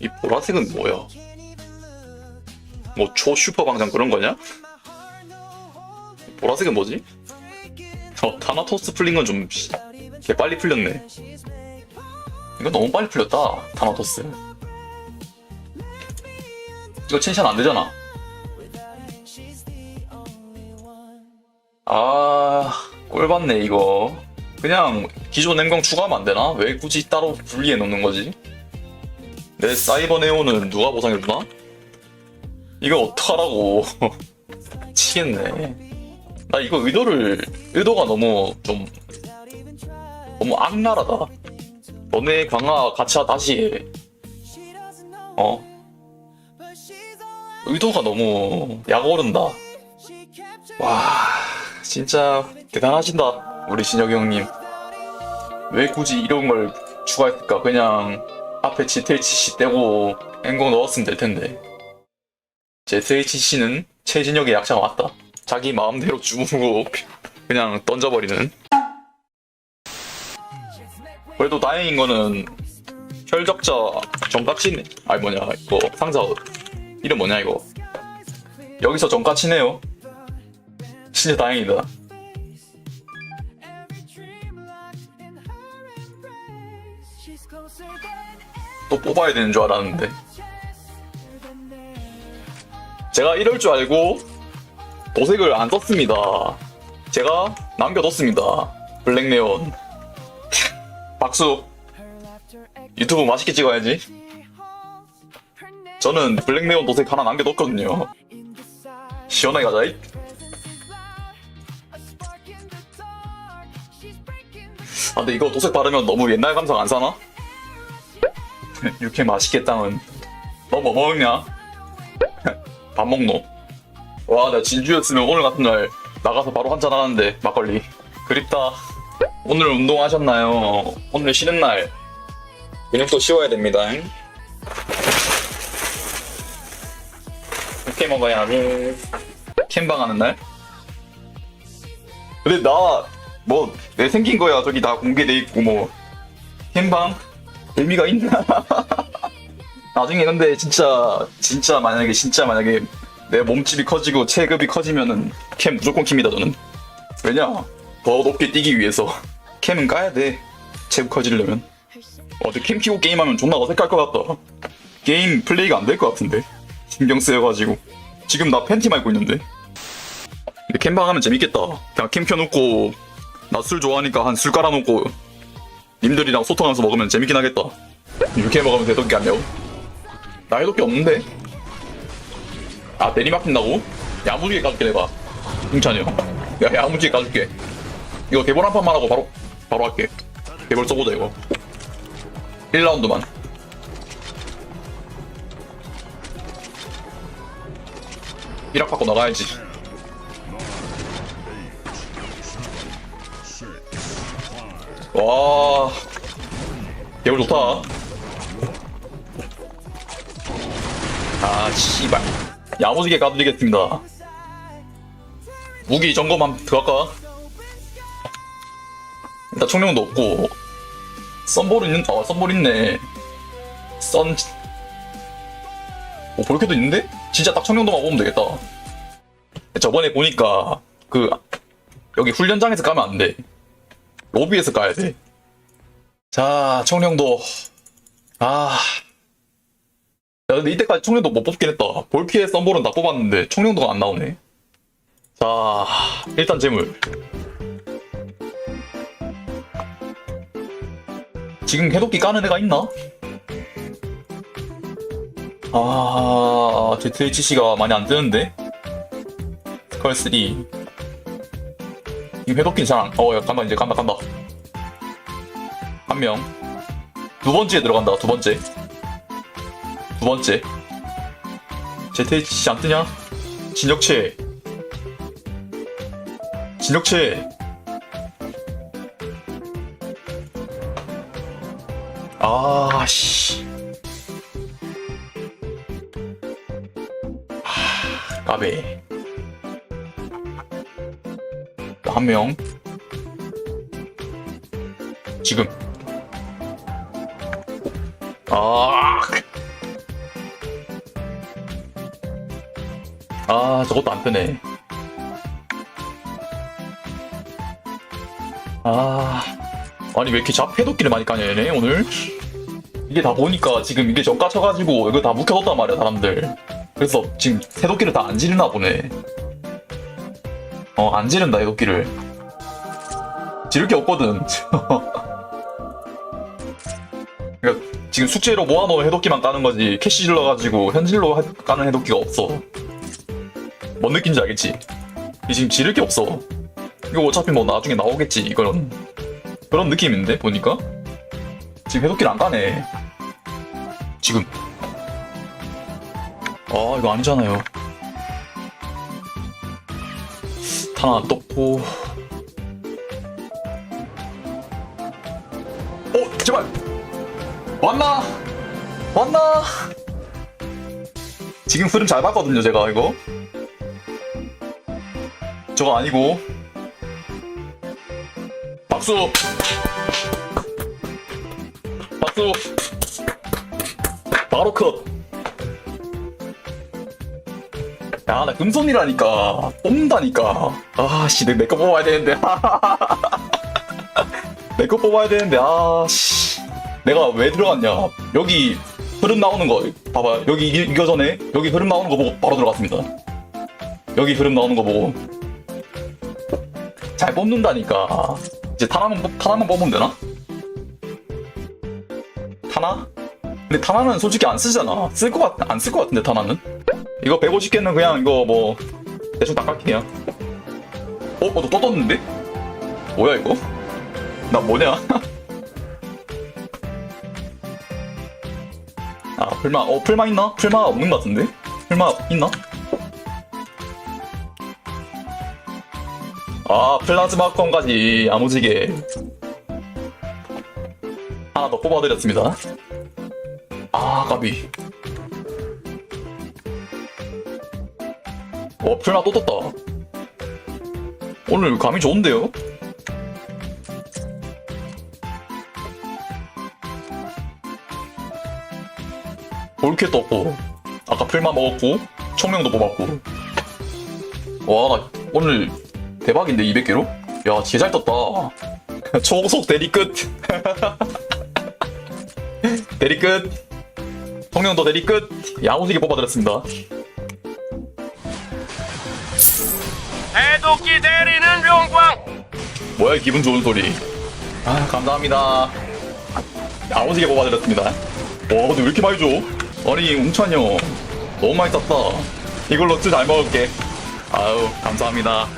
이 보라색은 뭐야? 뭐 초슈퍼 광장 그런 거냐? 보라색은 뭐지? 어, 타나토스 풀린 건 좀 개 빨리 풀렸네. 이거 너무 빨리 풀렸다, 타나토스. 이거 첸션 안 되잖아. 아, 꼴받네, 이거. 그냥 기존 행광 추가하면 안 되나? 왜 굳이 따로 분리해 놓는 거지? 내 사이버 네오는 누가 보상해주나? 이거 어떡하라고. 치겠네. 나 이거 의도를, 의도가 너무 좀, 너무 악랄하다. 너네 강화 가차 다시 해. 어? 의도가 너무 약 오른다. 와, 진짜 대단하신다. 우리 진혁이 형님. 왜 굳이 이런 걸 추가했을까? 그냥 앞에 GTHC 떼고 엔공 넣었으면 될 텐데. ZHC는 최진혁의 약자가 맞다. 자기 마음대로 주무고 그냥 던져버리는. 그래도 다행인 거는 혈적자 정가치네. 아니 뭐냐 이거 상자 이름 뭐냐 이거. 여기서 정가치네요. 진짜 다행이다. 또 뽑아야 되는 줄 알았는데. 제가 이럴 줄 알고 도색을 안 썼습니다. 제가 남겨뒀습니다. 블랙네온. 박수. 유튜브 맛있게 찍어야지. 저는 블랙네온 도색 하나 남겨뒀거든요. 시원하게 가자. 이. 아, 근데 이거 도색 바르면 너무 옛날 감성 안 사나? 이렇게 맛있겠다면 너뭐 먹냐? 밥 먹노? 와, 나 진주였으면 오늘 같은 날 나가서 바로 한잔 하는데 막걸리 그립다. 오늘 운동하셨나요? 오늘 쉬는 날 근육도 쉬어야 됩니다. 이렇게 먹어야지. 캠방 하는 날? 근데 나 뭐 내 생긴 거야 저기 다 공개돼 있고 뭐 캠방 의미가 있나? 나중에 근데 진짜 진짜 만약에 진짜 만약에 내 몸집이 커지고 체급이 커지면은 캠 무조건 킵니다 저는. 왜냐? 더 높게 뛰기 위해서 캠은 까야 돼. 체급 커지려면. 어제 캠 키고 게임하면 존나 어색할 것 같다. 게임 플레이가 안 될 것 같은데. 신경 쓰여가지고. 지금 나 팬티 말고 있는데 캠방 하면 재밌겠다. 그냥 캠 켜놓고 나 술 좋아하니까 한 술 깔아놓고 님들이랑 소통하면서 먹으면 재밌긴 하겠다. 이렇게 먹으면 대독기 안 내고? 나 해독기 없는데? 아, 내리막힌다고? 야무지게 까줄게, 내가. 승찬이 형. 야, 야무지게 까줄게. 이거 개볼 한 판만 하고 바로, 바로 할게. 개볼 써보자, 이거. 1라운드만. 일학 받고 나가야지. 와, 개울 좋다. 아, 씨발. 야무지게 까드리겠습니다. 무기 점검 한번 들어갈까? 일단 총령도 없고, 썬볼 있는, 어, 썬볼 있네. 썬, 오, 볼캐도 있는데? 진짜 딱 청룡도만 보면 되겠다. 저번에 보니까, 그, 여기 훈련장에서 까면 안 돼. 로비에서 까야 돼. 자, 청룡도. 아. 야, 근데 이때까지 청룡도 못 뽑긴 했다. 볼키의 썬볼은 다 뽑았는데, 청룡도가 안 나오네. 자, 일단 재물. 지금 해독기 까는 애가 있나? 아, ZHC가 많이 안 뜨는데? 스컬 3. 해독기 잘 안, 어, 야, 간다, 이제 간다, 간다. 한 명. 두 번째에 들어간다, 두 번째. 두 번째. ZHC 안 뜨냐? 진혁채. 진혁채. 아, 씨. 하, 까베. 한 명. 지금. 아. 아, 저것도 안 뜨네. 아. 아니, 왜 이렇게 잡 해독기를 많이 까냐, 얘네, 오늘? 이게 다 보니까 지금 이게 정가 쳐가지고 이거 다 묵혀뒀단 말이야, 사람들. 그래서 지금 해독기를 다 안 지르나 보네. 어, 안 지른다, 해독기를. 지를 게 없거든. 그러니까 지금 숙제로 모아놓은 해독기만 까는 거지 캐시 질러가지고 현질로 하- 까는 해독기가 없어. 뭔 느낌인지 알겠지? 이 지금 지를 게 없어. 이거 어차피 뭐 나중에 나오겠지 이거는. 그런 느낌인데 보니까? 지금 해독기를 안 까네. 지금. 아 이거 아니잖아요 탄안 떴고 어 제발 왔나? 왔나? 지금 흐름 잘 봤거든요, 제가 이거. 저거 아니고. 박수! 박수! 바로 컷! 야, 나 금손이라니까. 뽑는다니까. 아, 씨, 내거 뽑아야 되는데. 내 거 뽑아야 되는데, 아, 씨. 내가 왜 들어갔냐 여기 흐름 나오는 거 봐봐 여기 이- 이거 전에 여기 흐름 나오는 거 보고 바로 들어갔습니다 여기 흐름 나오는 거 보고 잘 뽑는다니까 이제 타나만 뽑- 타나만 뽑으면 되나? 타나? 근데 타나는 솔직히 안 쓰잖아 쓸 것 같, 안쓸 것 같은데 타나는 이거 150개는 그냥 이거 뭐 대충 다 깎이네요 어? 어, 너 떴는데? 뭐야 이거? 나 뭐냐? 아 풀마 어 풀마 있나? 풀마 없는 것 같은데? 풀마 있나? 아 플라즈마 건까지 야무지게 하나 더 뽑아드렸습니다 아 까비 어 풀마 또 떴다. 오늘 감이 좋은데요? 볼캐 떴고 아까 풀마 먹었고 총명도 뽑았고. 와 나 오늘 대박인데 200개로? 야 진짜 잘 떴다. 초속 대리 끝. 대리 끝. 총명도 대리 끝. 야무지게 뽑아드렸습니다 해독기 대리는 영광. 뭐야 이 기분 좋은 소리. 아 감사합니다. 야무지게 뽑아드렸습니다. 와 근데 왜 이렇게 많이 줘? 아니 웅찬이 형. 너무 많이 땄다. 이걸로 쯔잘 먹을게. 아유 감사합니다